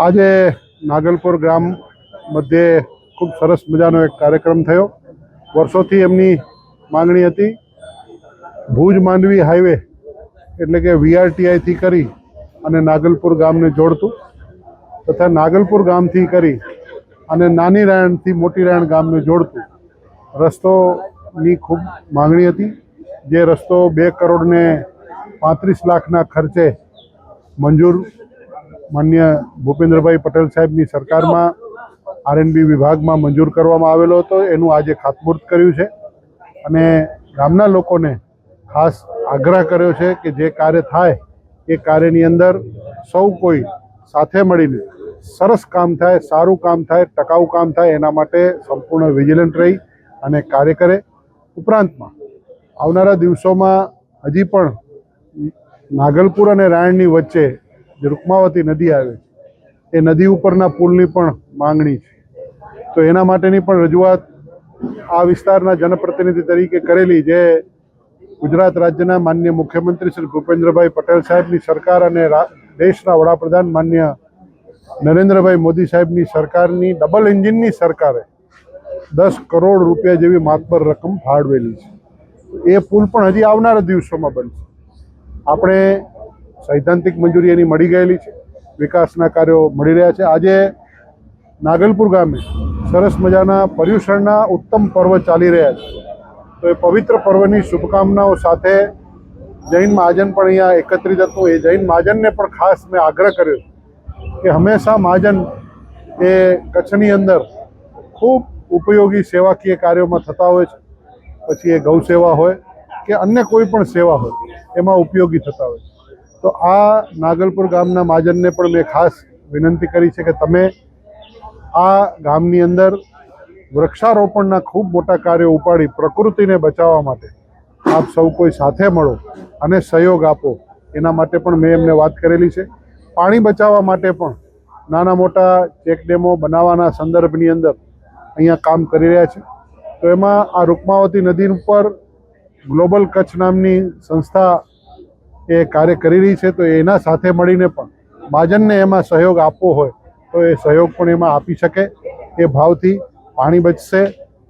આજે નાગલપુર ગ્રામ મધ્યે ખૂબ સરસ મજાનો એક કાર્યક્રમ થયો. વર્ષોથી એમની માંગણી હતી. ભુજ માંડવી હાઈવે એટલે કે વીઆરટીઆઈથી કરી અને નાગલપુર ગામને જોડતું તથા નાગલપુર ગામથી કરી અને નાની રાયણથી મોટી રાયણ ગામને જોડતું રસ્તોની ખૂબ માંગણી હતી. જે રસ્તો બે કરોડને પાંત્રીસ લાખના ખર્ચે મંજૂર માન્ય ભૂપેન્દ્રભાઈ પટેલ સાહેબની સરકારમાં આરએનબી વિભાગમાં મંજૂર કરવામાં આવેલો હતો. એનું આજે ખાતમુહૂર્ત કર્યું છે. અને ગામના લોકોને ખાસ આગ્રહ કર્યો છે કે જે કાર્ય થાય, એ કાર્યની અંદર સૌ કોઈ સાથે મળીને સરસ કામ થાય, સારું કામ થાય, ટકાઉ કામ થાય, એના માટે સંપૂર્ણ વિજિલન્ટ રહી અને કાર્ય કરે. ઉપરાંતમાં આવનારા દિવસોમાં હજી પણ નાગલપુર અને રાયણની વચ્ચે જે રૂકમાવતી નદી આવે એ નદી ઉપરના પુલની પણ માંગણી છે. તો એના માટેની પણ રજૂઆત આ વિસ્તારના જનપ્રતિનિધિ તરીકે કરેલી જે ગુજરાત રાજ્યના માન્ય મુખ્યમંત્રી શ્રી ભૂપેન્દ્રભાઈ પટેલ સાહેબની સરકાર અને દેશના વડાપ્રધાન માન્ય નરેન્દ્રભાઈ મોદી સાહેબની સરકારની ડબલ એન્જિનની સરકારે દસ કરોડ રૂપિયા જેવી માતબર રકમ ફાળવેલી છે. એ પુલ પણ હજી આવનારા દિવસોમાં બનશે. આપણે સૈદ્ધાંતિક મંજૂરી એની મળી ગયેલી છે. વિકાસના કાર્યો મળી રહ્યા છે. આજે નાગલપુર ગામે સરસ મજાના પર્યુષણના ઉત્તમ પર્વ ચાલી રહ્યા છે. તો એ પવિત્ર પર્વની શુભકામનાઓ સાથે જૈન મહાજન પણ અહીંયા એકત્રિત હતું. એ જૈન મહાજનને પણ ખાસ મેં આગ્રહ કર્યો કે હંમેશા મહાજન એ કચ્છની અંદર ખૂબ ઉપયોગી સેવાકીય કાર્યોમાં થતા હોય છે. પછી એ ગૌ સેવા હોય કે અન્ય કોઈ પણ સેવા હોય, એમાં ઉપયોગી થતા હોય છે. તો આ નાગલપુર ગામના મહાજનને પણ મેં ખાસ વિનંતી કરી છે કે તમે આ ગામની અંદર વૃક્ષારોપણના ખૂબ મોટા કાર્યો ઉપાડી પ્રકૃતિને બચાવવા માટે આપ સૌ કોઈ સાથે મળો અને સહયોગ આપો. એના માટે પણ મેં એમને વાત કરેલી છે. પાણી બચાવવા માટે પણ નાના મોટા ચેકડેમો બનાવવાના સંદર્ભની અંદર અહીંયા કામ કરી રહ્યા છે. તો એમાં આ રૂકમાવતી નદી ઉપર ગ્લોબલ કચ્છ નામની સંસ્થા એ કાર્ય કરી રહી છે, તો એના સાથે મળીને પણ મહાજનને એમાં સહયોગ આપવો હોય, તો એ સહયોગ પણ એમાં આપી શકે. એ ભાવથી પાણી બચશે,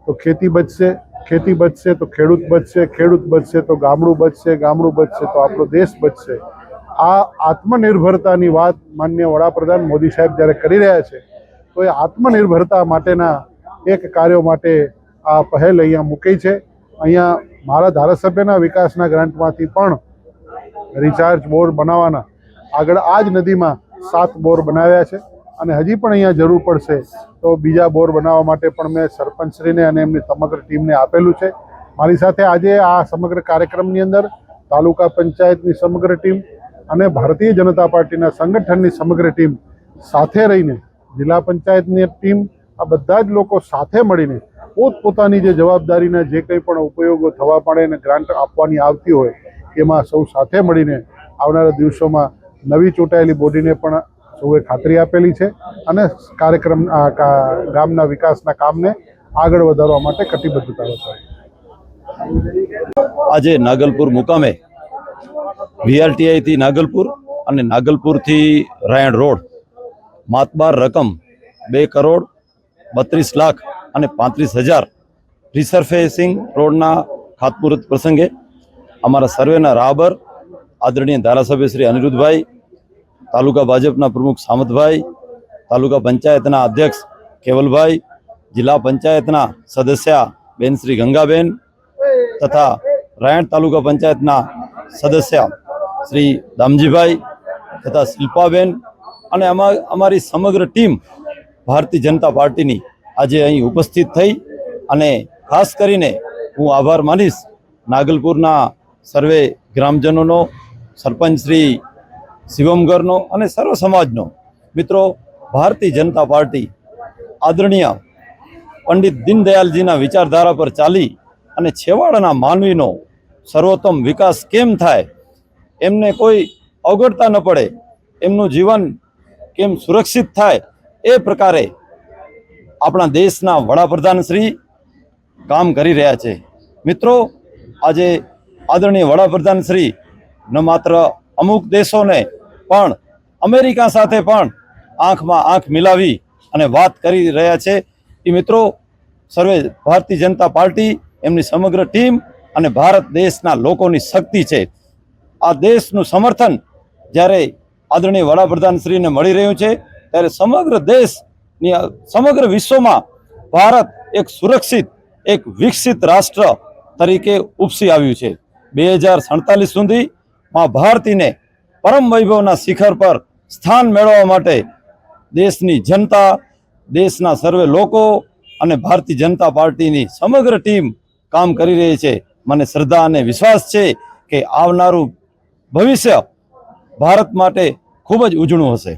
તો ખેતી બચશે ખેતી બચશે, તો ખેડૂત બચશે ખેડૂત બચશે, તો ગામડું બચશે ગામડું બચશે, તો આપણો દેશ બચશે. આ આત્મનિર્ભરતાની વાત માન્ય વડાપ્રધાન મોદી સાહેબ જ્યારે કરી રહ્યા છે, તો એ આત્મનિર્ભરતા માટેના એક કાર્યો માટે આ પહેલ અહીંયા મૂકી છે. અહીંયા મારા ધારાસભ્યના વિકાસના ગ્રાન્ટમાંથી પણ રિચાર્જ બોર બનાવવાના. આગળ આ જ નદીમાં સાત બોર બનાવ્યા છે અને હજી પણ અહીંયા જરૂર પડશે તો બીજા બોર બનાવવા માટે પણ મેં સરપંચશ્રીને અને એમની સમગ્ર ટીમને આપેલું છે. મારી સાથે આજે આ સમગ્ર કાર્યક્રમની અંદર તાલુકા પંચાયતની સમગ્ર ટીમ અને ભારતીય જનતા પાર્ટીના સંગઠનની સમગ્ર ટીમ સાથે રહીને, જિલ્લા પંચાયતની ટીમ, આ બધા જ લોકો સાથે મળીને પોતપોતાની જે જવાબદારીના જે કંઈ પણ ઉપયોગો થવા પડે અને ગ્રાન્ટ આપવાની આવતી હોય એમાં સૌ સાથે મળીને આવનારા દિવસોમાં નવી ચૂંટાયેલી બોડીને પણ સૌએ ખાતરી આપેલી છે અને કાર્યક્રમ ગામના વિકાસના કામને આગળ વધારવા માટે કટિબદ્ધતા બતાવી આજે નાગલપુર મુકામે વીઆરટીઆઈથી નાગલપુર અને નાગલપુરથી રાયણ રોડ માતબાર રકમ બે કરોડ બત્રીસ લાખ અને પાંત્રીસ હજાર રિસર્ફેસિંગ રોડના ખાતમુહૂર્ત પ્રસંગે અમારા સર્વેના રાહબર, આદરણીય ધારાસભ્ય શ્રી અનિરુદ્ધભાઈ, તાલુકા ભાજપના પ્રમુખ સામતભાઈ, તાલુકા પંચાયતના અધ્યક્ષ કેવલભાઈ, જિલ્લા પંચાયતના સદસ્ય બેન શ્રી ગંગાબેન તથા રાયણ તાલુકા પંચાયતના સદસ્ય શ્રી દામજીભાઈ તથા શિલ્પાબેન અને અમા, અમારી સમગ્ર ટીમ ભારતીય જનતા પાર્ટીની આજે અહીં ઉપસ્થિત થઈ અને ખાસ કરીને હું આભાર માનીશ નાગલપુરના સર્વે ગ્રામજનોનો, સરપંચ શ્રી શિવમગરનો અને સર્વ સમાજનો. મિત્રો, ભારતીય જનતા પાર્ટી આદરણીય પંડિત દીનદયાલજીના વિચારધારા પર ચાલી અને છેવાડાના માનવીનો સર્વોત્તમ વિકાસ કેમ થાય, એમને કોઈ અવગડતા ન પડે, એમનું જીવન કેમ સુરક્ષિત થાય, એ પ્રકારે આપણા દેશના વડાપ્રધાન શ્રી કામ કરી રહ્યા છે. મિત્રો, આજે આદરણીય વડાપ્રધાન શ્રી, ન માત્ર અમુક દેશોને, પણ અમેરિકા સાથે પણ આંખમાં આંખ મિલાવી અને વાત કરી રહ્યા છે. એ મિત્રો, સર્વે ભારતીય જનતા પાર્ટી, એમની સમગ્ર ટીમ અને ભારત દેશના લોકોની શક્તિ છે. આ દેશનું સમર્થન જ્યારે આદરણીય વડાપ્રધાનશ્રીને મળી રહ્યું છે, ત્યારે સમગ્ર દેશની, સમગ્ર વિશ્વમાં ભારત એક સુરક્ષિત, એક વિકસિત રાષ્ટ્ર તરીકે ઉપસી આવ્યું છે. બે હજાર સડતાલીસ સુધી માં ભારતીને પરમ વૈભવના શિખર પર સ્થાન મેળવવા માટે દેશની જનતા, દેશના સર્વે લોકો અને ભારતીય જનતા પાર્ટીની સમગ્ર ટીમ કામ કરી રહી છે. મને શ્રદ્ધા અને વિશ્વાસ છે કે આવનારું ભવિષ્ય ભારત માટે ખૂબ જ ઉજળું હશે.